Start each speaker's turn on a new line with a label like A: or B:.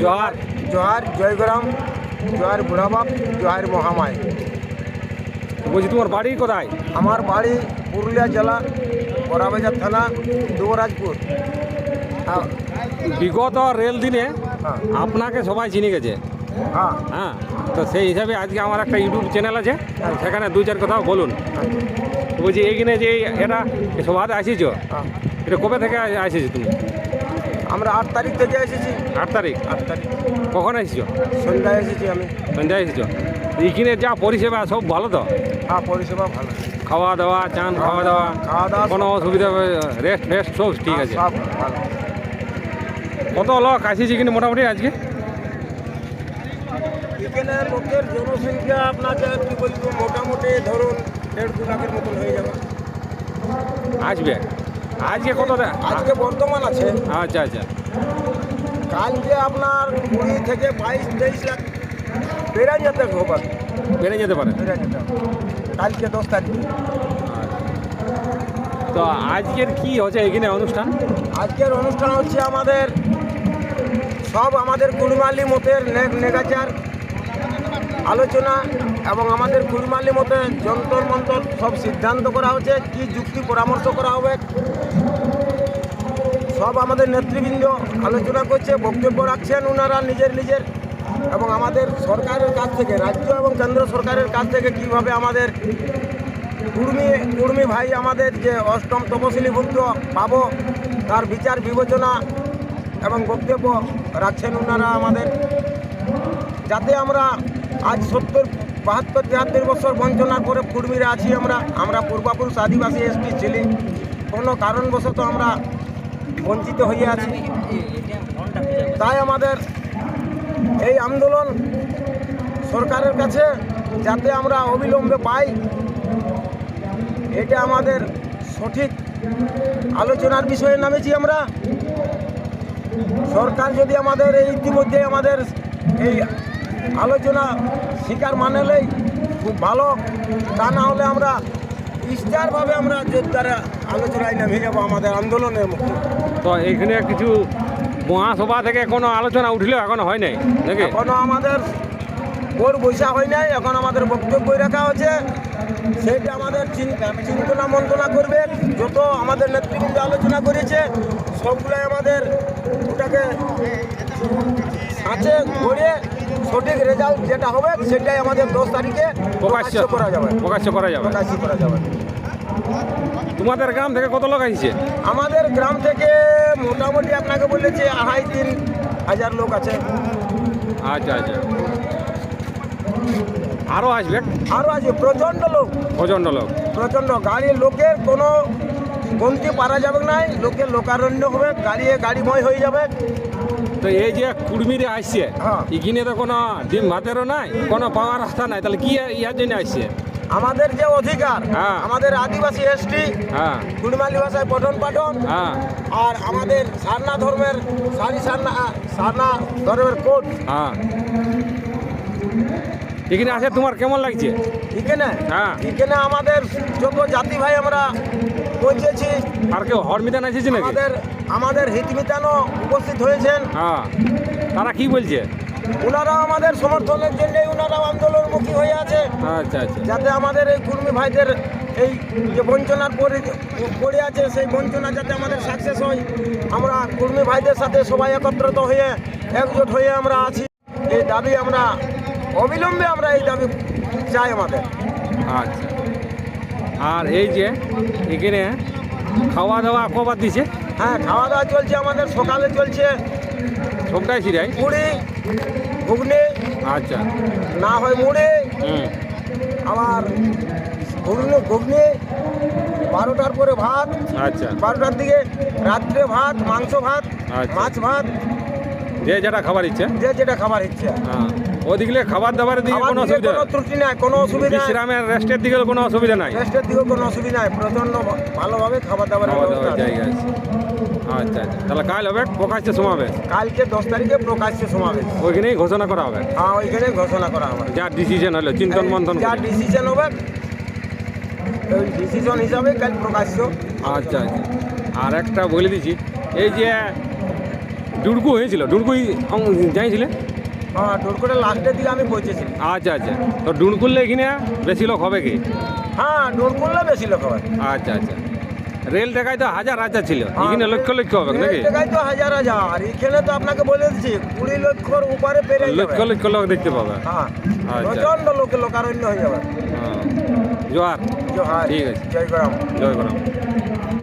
A: জোহার
B: জোহার জয়গ্রাম জোহার বুড়াবাপ জোহার মহামায়।
A: বলছি তোমার বাড়ি কোথায়?
B: আমার বাড়ি পুরুলিয়া জেলা বড়াবাজার থানা দুবরাজপুর। হ্যাঁ
A: বিগত রেল দিনে
B: হ্যাঁ।
A: আপনাকে সবাই চিনে গেছে।
B: হ্যাঁ।
A: হ্যাঁ তো সেই হিসাবে আজকে আমার একটা ইউটিউব চ্যানেল আছে সেখানে দুই চার কথা বলুন। তো বলছি এইখানে যে এটা সভাতে আসিছ?
B: হ্যাঁ।
A: এটা কবে থেকে আসিস তুমি?
B: আমরা আট তারিখ থেকে এসেছি।
A: আট তারিখ?
B: আট তারিখ।
A: কখন এসেছ?
B: সন্ধ্যায় এসেছি আমি।
A: সন্ধ্যায় এসেছ? এইখানে যা পরিষেবা সব ভালো তো?
B: হ্যাঁ পরিষেবা ভালো।
A: খাওয়া দাওয়া চান খাওয়া দাওয়া
B: খাওয়া দাওয়া
A: কোনো অসুবিধা রেস্ট ফেস্ট সব ঠিক আছে।
B: সব ভালো।
A: কত লোক আসিছে কিন্তু মোটামুটি আজকে?
B: এখানে লোকের জনসংখ্যা আপনাকে কি বলব? মোটামুটি ধরুন দেড় দু লাখের মতন হয়ে যাবে।
A: আসবে? আজকে কত দে-
B: আজকে বর্তমান আছে।
A: আচ্ছা আচ্ছা।
B: কালকে আপনার কুড়ি থেকে বাইশ তেইশ লাখ। বেড়ে যেতে হবে
A: বেড়ে যেতে পারে।
B: বেড়ে যেতে কালকে দশ তারিখ।
A: তো আজকের কি হচ্ছে এখানে অনুষ্ঠান?
B: আজকের অনুষ্ঠান হচ্ছে আমাদের সব আমাদের কুড়মালি মতের নেগাচার। আলোচনা এবং আমাদের কুড়মালি মতে যন্তর মন্তর সব সিদ্ধান্ত করা হচ্ছে, কি যুক্তি পরামর্শ করা হবে। সব আমাদের নেতৃবৃন্দ আলোচনা করছে, বক্তব্য রাখছেন ওনারা নিজের নিজের এবং আমাদের সরকারের কাছ থেকে, রাজ্য এবং কেন্দ্র সরকারের কাছ থেকে কীভাবে আমাদের কুর্মী কুর্মী ভাই আমাদের যে অষ্টম তপশিলীভুক্ত পাবো, তার বিচার বিবেচনা এবং বক্তব্য রাখছেন ওনারা আমাদের। যাতে আমরা আজ সত্তর, বাহাত্তর, তিয়াত্তর বছর বঞ্চনার পরে কুর্মীরা আছি আমরা। আমরা পূর্বাপুরুষ আদিবাসী এসপি ছিলি। কোনো কারণবশত আমরা বঞ্চিত হয়ে আছি। তাই আমাদের এই আন্দোলন সরকারের কাছে যাতে আমরা অবিলম্বে পাই, এটা আমাদের সঠিক আলোচনার বিষয়ে নামেছি আমরা। সরকার যদি আমাদের এই ইতিমধ্যে আমাদের এই আলোচনা শিকার মানেলেই খুব ভালো। তা না হলে আমরা ইস্টারভাবে আমরা জোরদারে আলোচনায় নেমে যাব আমাদের আন্দোলনের মুখে
A: তো এখানে কিছু মহাসভা থেকে কোনো আলোচনা উঠলেও এখনও হয় নাই নাকি?
B: এখনও আমাদের ওর বৈশা হয় নাই এখন আমাদের বক্তব্য রাখা হচ্ছে সেইটা আমাদের চিন- চিন্তনা মন্ত্রণা করবে যত আমাদের নেতৃবৃন্দ আলোচনা করেছে সবগুলাই আমাদের ওটাকে আছে করে সঠিক রেজাল্ট যেটা হবে সেটাই আমাদের দশ তারিখে
A: প্রকাশ্য
B: করা যাবে।
A: প্রকাশ্য করা যাবে।
B: প্রকাশ্য করা যাবে।
A: তোমাদের গ্রাম থেকে কত লোক আসছে?
B: আমাদের গ্রাম থেকে মোটামুটি আপনাকে বলেছে আড়াই তিন হাজার লোক আছে।
A: আচ্ছা আচ্ছা। আরও আসবে?
B: আরও আসবে। প্রচণ্ড লোক।
A: প্রচণ্ড লোক।
B: প্রচণ্ড। গাড়ির লোকের কোনো গন্তি পারা যাবে না। লোকের লোকারণ্য হবে। গাড়ি গাড়িময় হয়ে যাবে।
A: তো এই যে কুড়মিরে আসছে
B: হ্যাঁ।
A: এখানে তো কোনো ডিম ভাতেরও নাই কোনো পাওয়ার রাস্তা নাই। তাহলে কি ইয়ার জন্য আসছে?
B: আমাদের যে অধিকার
A: হ্যাঁ।
B: আমাদের আদিবাসী এসটি
A: হ্যাঁ।
B: কুড়মালি ভাষায় পঠন পাঠন
A: হ্যাঁ।
B: আর আমাদের সারনা ধর্মের সারি সারনা সারনা ধর্মের কোট
A: হ্যাঁ। এখানে আসে তোমার কেমন লাগছে?
B: এখানে?
A: হ্যাঁ।
B: এখানে আমাদের যোগ্য জাতি ভাই আমরা পৌঁছেছি
A: আর কেউ হরমিদান আসেছে নাকি?
B: আমাদের আমাদের হিতমিতানো উপস্থিত হয়েছেন।
A: হ্যাঁ। তারা কি বলছে?
B: ওনারা আমাদের সমর্থনের জন্যই ওনারাও আন্দোলনমুখী হয়ে আছে।
A: আচ্ছা আচ্ছা।
B: যাতে আমাদের এই কুর্মী ভাইদের এই যে বঞ্চনার পরে পড়ে আছে সেই বঞ্চনা যাতে আমাদের সাকসেস হয় আমরা কুর্মী ভাইদের সাথে সবাই একত্রিত হয়ে একজোট হয়ে আমরা আছি। এই দাবি আমরা অবিলম্বে আমরা এই দাবি চাই আমাদের।
A: আচ্ছা। আর এই যে এখানে খাওয়া দাওয়া কবার দিছে?
B: হ্যাঁ খাওয়া দাওয়া চলছে আমাদের সকালে চলছে।
A: সবটাই সিরাই
B: মুড়ি ঘুগনি
A: আচ্ছা।
B: না হয় মুড়ি
A: হুম।
B: আবার ঘুগনি ঘুগনি বারোটার পরে ভাত
A: আচ্ছা।
B: বারোটার দিকে রাত্রে ভাত মাংস ভাত
A: আচ্ছা।
B: মাছ ভাত
A: যে যেটা খাবার ইচ্ছে।
B: যে যেটা খাবার ইচ্ছে।
A: হ্যাঁ। ওদিকে খাবার দাবারের দিকে কোনো অসুবিধা
B: কোনো ত্রুটি নাই কোনো অসুবিধা নাই।
A: বিশ্রামের রেস্টের দিকে কোনো অসুবিধা নাই।
B: রেস্টের দিকেও কোনো অসুবিধা নাই প্রচণ্ড ভালোভাবে খাবার ব্যবস্থা
A: জায়গা আছে। আচ্ছা আচ্ছা। তাহলে কাল হবে প্রকাশ্যে সমাবেশ
B: কালকে দশ তারিখে প্রকাশ্য সমাবেশ
A: ওইখানেই ঘোষণা করা হবে?
B: হ্যাঁ ওইখানে ঘোষণা করা হবে।
A: যা ডিসিশন হলো চিন্তন মন্থন
B: যা ডিসিশন হবে ওই ডিসিশন হিসাবে কাল প্রকাশ্য
A: আচ্ছা আচ্ছা। আর একটা বলে দিচ্ছি এই যে ডুড়কু হয়েছিল ডুড়কুই যাইছিলে?
B: হ্যাঁ ডোরকোটের লাস্টের দিকে আমি পৌঁছেছি।
A: আচ্ছা আচ্ছা। তো ডুড়কুললে এখানে বেশি লোক হবে কি?
B: হ্যাঁ ডোর বেশি লোক হবে।
A: আচ্ছা আচ্ছা। রেল দেখায় তো হাজার হাজার ছিল। এখানে লক্ষ লক্ষ হবে নাকি?
B: জায়গায় তো হাজার হাজার। এখানে তো আপনাকে বলে দিচ্ছি কুড়ি লক্ষর উপরে পেরে
A: লক্ষ লক্ষ লোক দেখতে পাবে।
B: হ্যাঁ
A: আচ্ছা।
B: প্রচণ্ড লোকে লোকারণ্য হয়ে যাবে।
A: হ্যাঁ। জোয়ার।
B: জয়
A: ঠিক আছে।
B: জয় গ্রাম।
A: জয় গরম।